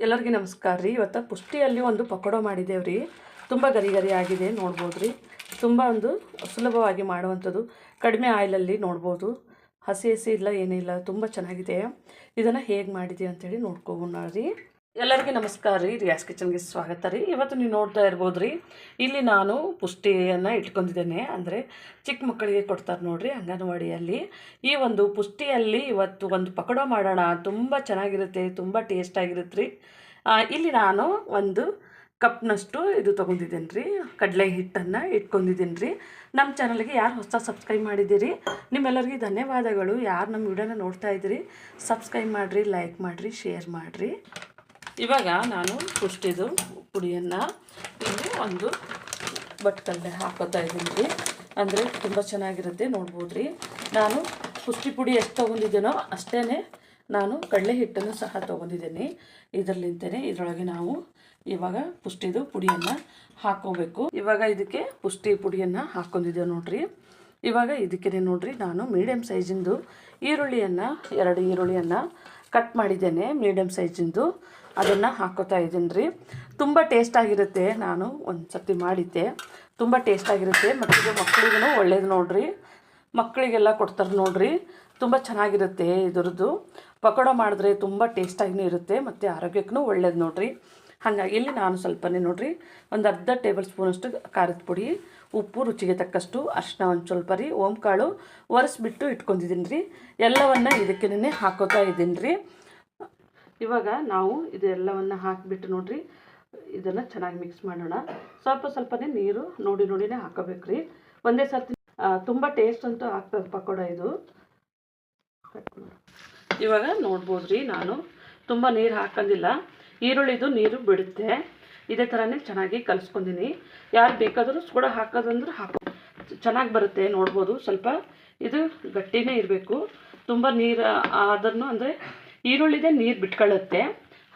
ಎಲ್ಲರಿಗೂ ನಮಸ್ಕಾರ ರೀ. ಇವತ್ತು ಪುಷ್ಟಿಯಲ್ಲಿ ಒಂದು ಪಕೋಡ ಮಾಡಿದ್ದೇವೆ ರೀ. ತುಂಬ ಗರಿ ಗರಿ ಆಗಿದೆ, ನೋಡ್ಬೋದು ರೀ. ತುಂಬ ಒಂದು ಸುಲಭವಾಗಿ ಮಾಡುವಂಥದ್ದು. ಕಡಿಮೆ ಆಯಿಲಲ್ಲಿ ನೋಡ್ಬೋದು. ಹಸಿ ಹಸಿ ಇಲ್ಲ, ಏನಿಲ್ಲ, ತುಂಬ ಚೆನ್ನಾಗಿದೆ. ಇದನ್ನು ಹೇಗೆ ಮಾಡಿದೆ ಅಂಥೇಳಿ ನೋಡ್ಕೋಬೋಣ ರೀ. ಎಲ್ಲರಿಗೂ ನಮಸ್ಕಾರ ರೀ. ರಿಯಾಸ್ ಕಿಚನ್ಗೆ ಸ್ವಾಗತ ರೀ. ಇವತ್ತು ನೀವು ನೋಡ್ತಾ ಇರ್ಬೋದು ರೀ. ಇಲ್ಲಿ ನಾನು ಪುಷ್ಟಿಯನ್ನು ಇಟ್ಕೊಂಡಿದ್ದೇನೆ. ಅಂದರೆ ಚಿಕ್ಕ ಮಕ್ಕಳಿಗೆ ಕೊಡ್ತಾರೆ ನೋಡಿರಿ ಅಂಗನವಾಡಿಯಲ್ಲಿ. ಈ ಒಂದು ಪುಷ್ಟಿಯಲ್ಲಿ ಇವತ್ತು ಒಂದು ಪಕೋಡ ಮಾಡೋಣ. ತುಂಬ ಚೆನ್ನಾಗಿರುತ್ತೆ. ತುಂಬ ಟೇಸ್ಟ್ ಆಗಿರುತ್ತೆ ರೀ. ಇಲ್ಲಿ ನಾನು ಒಂದು ಕಪ್ನಷ್ಟು ಇದು ತೊಗೊಂಡಿದ್ದೀನಿ ರೀ. ಕಡಲೆ ಹಿಟ್ಟನ್ನು ಇಟ್ಕೊಂಡಿದ್ದೀನಿ ರೀ. ನಮ್ಮ ಚಾನಲ್ಗೆ ಯಾರು ಹೊಸ ಸಬ್ಸ್ಕ್ರೈಬ್ ಮಾಡಿದ್ದೀರಿ, ನಿಮ್ಮೆಲ್ಲರಿಗೂ ಧನ್ಯವಾದಗಳು. ಯಾರು ನಮ್ಮ ವಿಡಿಯೋನ ನೋಡ್ತಾ ಇದ್ದೀರಿ, ಸಬ್ಸ್ಕ್ರೈಬ್ ಮಾಡಿರಿ, ಲೈಕ್ ಮಾಡಿರಿ, ಶೇರ್ ಮಾಡಿರಿ. ಇವಾಗ ನಾನು ಪುಷ್ಟಿದು ಪುಡಿಯನ್ನು ಇಲ್ಲಿ ಒಂದು ಬಟ್ಟಲ್ಲೇ ಹಾಕೋತಾ ಇದ್ದೀನಿ ರೀ. ಅಂದರೆ ತುಂಬ ಚೆನ್ನಾಗಿರುತ್ತೆ, ನೋಡ್ಬೋದು ರೀ. ನಾನು ಪುಷ್ಟಿ ಪುಡಿ ಎಷ್ಟು ತೊಗೊಂಡಿದ್ದೇನೋ ಅಷ್ಟೇ ನಾನು ಕಡಲೆ ಹಿಟ್ಟನ್ನು ಸಹ ತೊಗೊಂಡಿದ್ದೀನಿ. ಇದರಲ್ಲಿಂತಲೇ ಇದರೊಳಗೆ ನಾವು ಇವಾಗ ಪುಷ್ಟಿದು ಪುಡಿಯನ್ನು ಹಾಕೋಬೇಕು. ಇವಾಗ ಇದಕ್ಕೆ ಪುಷ್ಟಿ ಪುಡಿಯನ್ನು ಹಾಕ್ಕೊಂಡಿದ್ದೇವೆ ನೋಡ್ರಿ. ಇವಾಗ ಇದಕ್ಕೆ ನೋಡ್ರಿ, ನಾನು ಮೀಡಿಯಮ್ ಸೈಜಿಂದು ಈರುಳ್ಳಿಯನ್ನು, ಎರಡು ಈರುಳ್ಳಿಯನ್ನು ಕಟ್ ಮಾಡಿದ್ದೇನೆ ಮೀಡಿಯಮ್ ಸೈಜಿಂದು ಅದನ್ನು ಹಾಕೋತಾ ಇದ್ದೀನಿ ರೀ ತುಂಬ ಟೇಸ್ಟಾಗಿರುತ್ತೆ ನಾನು ಒಂದು ಸರ್ತಿ ಮಾಡಿದ್ದೆ. ತುಂಬ ಟೇಸ್ಟಾಗಿರುತ್ತೆ ಮತ್ತು ಮಕ್ಕಳಿಗೂ ಒಳ್ಳೇದು ನೋಡ್ರಿ. ಮಕ್ಕಳಿಗೆಲ್ಲ ಕೊಡ್ತಾರೆ ನೋಡ್ರಿ. ತುಂಬ ಚೆನ್ನಾಗಿರುತ್ತೆ ಇದರದ್ದು. ಪಕೋಡ ಮಾಡಿದ್ರೆ ತುಂಬ ಟೇಸ್ಟಾಗಿನೂ ಇರುತ್ತೆ. ಮತ್ತು ಆರೋಗ್ಯಕ್ಕೂ ಒಳ್ಳೇದು ನೋಡ್ರಿ. ಹಾಗಾಗಿ ಇಲ್ಲಿ ನಾನು ಸ್ವಲ್ಪನೇ ನೋಡ್ರಿ, ಒಂದು ಅರ್ಧ ಟೇಬಲ್ ಸ್ಪೂನಷ್ಟು ಖಾರದ ಪುಡಿ, ಉಪ್ಪು, ರುಚಿಗೆ ತಕ್ಕಷ್ಟು ಅರಿಶಿನ ಒಂದು ಸ್ವಲ್ಪ ರೀ, ಓಂಕಾಳು ಒರೆಸ್ಬಿಟ್ಟು ಇಟ್ಕೊಂಡಿದ್ದೀನಿ ರೀ ಎಲ್ಲವನ್ನು ಇದಕ್ಕೇನೆ ಹಾಕೋತಾ ಇದ್ದೀನಿ ರೀ ಇವಾಗ ನಾವು ಇದೆಲ್ಲವನ್ನು ಹಾಕಿಬಿಟ್ಟು ನೋಡ್ರಿ, ಇದನ್ನು ಚೆನ್ನಾಗಿ ಮಿಕ್ಸ್ ಮಾಡೋಣ. ಸ್ವಲ್ಪ ಸ್ವಲ್ಪನೇ ನೀರು ನೋಡಿ ನೋಡಿನೇ ಹಾಕೋಬೇಕು ರೀ ಒಂದೇ ಸರ್ತಿ ತುಂಬ ಟೇಸ್ಟ್ ಅಂತೂ ಆಗ್ತದೆ ಪಕೋಡ ಇದು? ಇವಾಗ ನೋಡ್ಬೋದು ರೀ ನಾನು ತುಂಬ ನೀರು ಹಾಕೋದಿಲ್ಲ. ಈರುಳ್ಳಿದು ನೀರು ಬಿಡುತ್ತೆ. ಇದೇ ಥರನೇ ಚೆನ್ನಾಗಿ ಕಲಿಸ್ಕೊಂಡಿನಿ. ಯಾರು ಬೇಕಾದರೂ ಕೂಡ ಹಾಕೋದಂದ್ರೆ ಹಾಕೋ ಚೆನ್ನಾಗಿ ಬರುತ್ತೆ ನೋಡ್ಬೋದು. ಸ್ವಲ್ಪ ಇದು ಗಟ್ಟಿನೇ ಇರಬೇಕು. ತುಂಬ ನೀರು ಆದ್ರೂ ಅಂದರೆ ಈರುಳ್ಳಿದೇ ನೀರು ಬಿಟ್ಕೊಳ್ಳುತ್ತೆ.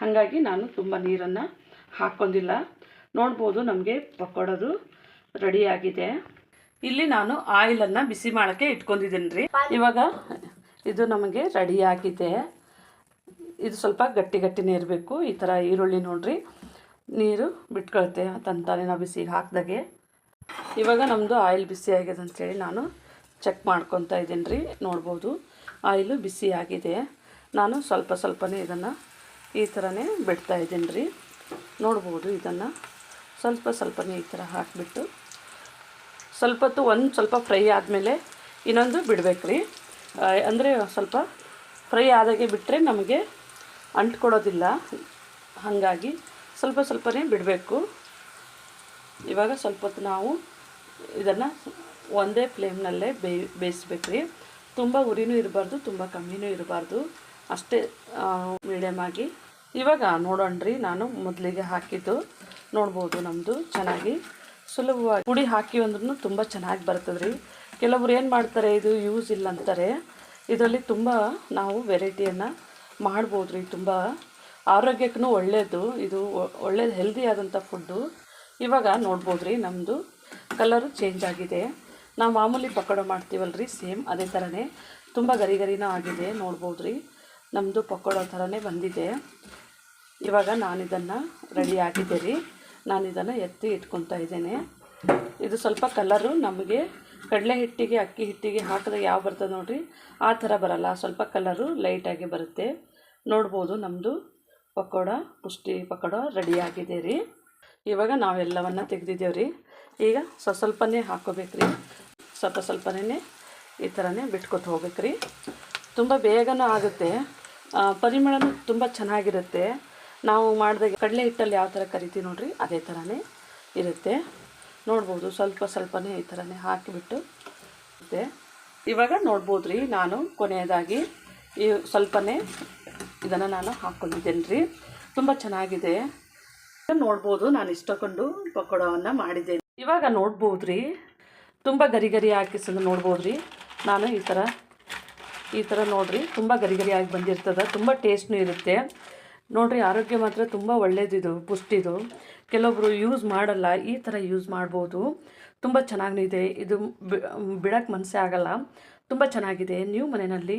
ಹಾಗಾಗಿ ನಾನು ತುಂಬ ನೀರನ್ನು ಹಾಕ್ಕೊಂಡಿಲ್ಲ ನೋಡ್ಬೋದು ನಮಗೆ ಪಕೋಡದು ರೆಡಿಯಾಗಿದೆ ಇಲ್ಲಿ ನಾನು ಆಯಿಲನ್ನು ಬಿಸಿ ಮಾಡೋಕ್ಕೆ ಇಟ್ಕೊಂಡಿದ್ದೀನಿ ರೀ ಇವಾಗ ಇದು ನಮಗೆ ರೆಡಿಯಾಗಿದೆ ಇದು ಸ್ವಲ್ಪ ಗಟ್ಟಿ ಗಟ್ಟಿನೇ ಇರಬೇಕು ಈ ಥರ ಈರುಳ್ಳಿ ನೋಡ್ರಿ. ನೀರು ಬಿಟ್ಕೊಳ್ತೆ ತಂತಾನೆ ನಾವು ಬಿಸಿಗೆ ಹಾಕಿದಾಗೆ. ಇವಾಗ ನಮ್ಮದು ಆಯಿಲ್ ಬಿಸಿ ಆಗಿದೆ ಅಂಥೇಳಿ ನಾನು ಚೆಕ್ ಮಾಡ್ಕೊತಾ ಇದ್ದೀನಿ ರೀ. ನೋಡ್ಬೋದು ಆಯಿಲು ಬಿಸಿ ಆಗಿದೆ. ನಾನು ಸ್ವಲ್ಪ ಸ್ವಲ್ಪನೇ ಇದನ್ನು ಈ ಥರನೇ ಬಿಡ್ತಾ ಇದ್ದೀನಿ ರೀ. ನೋಡ್ಬೋದು ಇದನ್ನು. ಸ್ವಲ್ಪ ಸ್ವಲ್ಪನೇ ಈ ಥರ ಹಾಕಿಬಿಟ್ಟು ಸ್ವಲ್ಪ ಹೊತ್ತು ಒಂದು ಸ್ವಲ್ಪ ಫ್ರೈ ಆದಮೇಲೆ ಇನ್ನೊಂದು ಬಿಡಬೇಕು ರೀ. ಅಂದರೆ ಸ್ವಲ್ಪ ಫ್ರೈ ಆದಾಗೆ ಬಿಟ್ಟರೆ ನಮಗೆ ಅಂಟ್ಕೊಡೋದಿಲ್ಲ ಹಾಗಾಗಿ ಸ್ವಲ್ಪ ಸ್ವಲ್ಪನೇ ಬಿಡಬೇಕು. ಇವಾಗ ಸ್ವಲ್ಪ ಹೊತ್ತು ನಾವು ಇದನ್ನು ಒಂದೇ ಫ್ಲೇಮ್ನಲ್ಲೇ ಬೇಯ್ ಬೇಯಿಸ್ಬೇಕು ರೀ ತುಂಬ ಉರಿನೂ ಇರಬಾರ್ದು, ತುಂಬ ಕಮ್ಮಿನೂ ಇರಬಾರ್ದು. ಅಷ್ಟೇ ಮೀಡಿಯಮ್ ಆಗಿ. ಇವಾಗ ನೋಡೋಣ್ರಿ, ನಾನು ಮೊದಲಿಗೆ ಹಾಕಿದ್ದು. ನೋಡ್ಬೋದು ನಮ್ಮದು ಚೆನ್ನಾಗಿ. ಸುಲಭವಾಗಿ ಪುಡಿ ಹಾಕಿ ಅಂದ್ರೂ ತುಂಬ ಚೆನ್ನಾಗಿ ಬರ್ತದೆ ರೀ ಕೆಲವ್ರು ಏನು ಮಾಡ್ತಾರೆ, ಇದು ಯೂಸ್ ಇಲ್ಲ ಅಂತಾರೆ. ಇದರಲ್ಲಿ ತುಂಬ ನಾವು ವೆರೈಟಿಯನ್ನು ಮಾಡ್ಬೋದು ರೀ ತುಂಬ. ಆರೋಗ್ಯಕ್ಕೂ ಒಳ್ಳೆಯದು ಇದು ಒಳ್ಳೇದು ಹೆಲ್ದಿ ಆದಂಥ ಫುಡ್ಡು ಇವಾಗ ನೋಡ್ಬೋದು ರೀ ನಮ್ಮದು ಕಲರು ಚೇಂಜ್ ಆಗಿದೆ. ನಾವು ಮಾಮೂಲಿ ಪಕೋಡ ಮಾಡ್ತೀವಲ್ಲ ರೀ ಸೇಮ್ ಅದೇ ಥರನೇ ತುಂಬ ಗರಿ ಗರಿನೂ ಆಗಿದೆ ನೋಡ್ಬೋದು ರೀ ನಮ್ಮದು ಪಕೋಡ ಥರನೇ ಬಂದಿದೆ. ಇವಾಗ ನಾನಿದನ್ನು ರೆಡಿ ಆಗಿದ್ದೆ ರೀ. ನಾನು ಇದನ್ನು ಎತ್ತಿ ಇಟ್ಕೊತಾ ಇದ್ದೇನೆ. ಇದು ಸ್ವಲ್ಪ ಕಲರು ನಮಗೆ ಕಡಲೆ ಹಿಟ್ಟಿಗೆ, ಅಕ್ಕಿ ಹಿಟ್ಟಿಗೆ ಹಾಕಿದಾಗ ಯಾವ ಬರ್ತದೆ ನೋಡಿರಿ? ಆ ಥರ ಬರಲ್ಲ. ಸ್ವಲ್ಪ ಕಲರು ಲೈಟಾಗಿ ಬರುತ್ತೆ. ನೋಡ್ಬೋದು ನಮ್ಮದು ಪಕೋಡ, ಪುಷ್ಟಿ ಪಕೋಡ ರೆಡಿಯಾಗಿದೆ ರೀ. ಇವಾಗ ನಾವೆಲ್ಲವನ್ನು ತೆಗೆದಿದ್ದೇವೆ ರೀ. ಈಗ ಸ್ವಲ್ಪ ಸ್ವಲ್ಪನೇ ಹಾಕೋಬೇಕು ರೀ. ಸ್ವಲ್ಪ ಸ್ವಲ್ಪನೇ ಈ ಥರನೇ ಬಿಟ್ಕೊತ ಹೋಗ್ಬೇಕು ರೀ. ತುಂಬ ಬೇಗನೂ ಆಗುತ್ತೆ. ಪರಿಮಳನು ತುಂಬ ಚೆನ್ನಾಗಿರುತ್ತೆ. ನಾವು ಮಾಡಿದಾಗ ಕಡಲೆ ಹಿಟ್ಟಲ್ಲಿ ಯಾವ ಥರ ಕರಿತೀವಿ ನೋಡಿರಿ, ಅದೇ ಥರನೇ ಇರುತ್ತೆ. ನೋಡ್ಬೋದು, ಸ್ವಲ್ಪ ಸ್ವಲ್ಪನೇ ಈ ಥರನೇ ಹಾಕಿಬಿಟ್ಟು ಇವಾಗ ನೋಡ್ಬೋದು ರೀ ನಾನು ಕೊನೆಯದಾಗಿ ಈ ಸ್ವಲ್ಪನೇ ಇದನ್ನು ನಾನು ಹಾಕ್ಕೊಂಡಿದ್ದೇನೆ ರೀ ತುಂಬ ಚೆನ್ನಾಗಿದೆ. ನೋಡ್ಬೋದು, ನಾನು ಇಷ್ಟಕೊಂಡು ಪಕೋಡವನ್ನು ಮಾಡಿದ್ದೇನೆ. ಇವಾಗ ನೋಡ್ಬೋದು ರೀ ತುಂಬ ಗರಿ ಗರಿ ಹಾಕಿಸೋದು ನೋಡ್ಬೋದು ರೀ ನಾನು ಈ ಥರ ಈ ಥರ ನೋಡ್ರಿ, ತುಂಬ ಗರಿ ಗರಿಯಾಗಿ ಬಂದಿರ್ತದೆ. ತುಂಬ ಟೇಸ್ಟ್ನೂ ಇರುತ್ತೆ. ನೋಡ್ರಿ, ಆರೋಗ್ಯ ಮಾತ್ರ ತುಂಬ ಒಳ್ಳೇದಿದು, ಪುಷ್ಟಿದು. ಕೆಲವೊಬ್ರು ಯೂಸ್ ಮಾಡಲ್ಲ, ಈ ಥರ ಯೂಸ್ ಮಾಡ್ಬೋದು. ತುಂಬ ಚೆನ್ನಾಗಿದೆ. ಇದು ಬಿಡೋಕ್ಕೆ ಮನಸ್ಸೇ ಆಗಲ್ಲ. ತುಂಬ ಚೆನ್ನಾಗಿದೆ. ನೀವು ಮನೆಯಲ್ಲಿ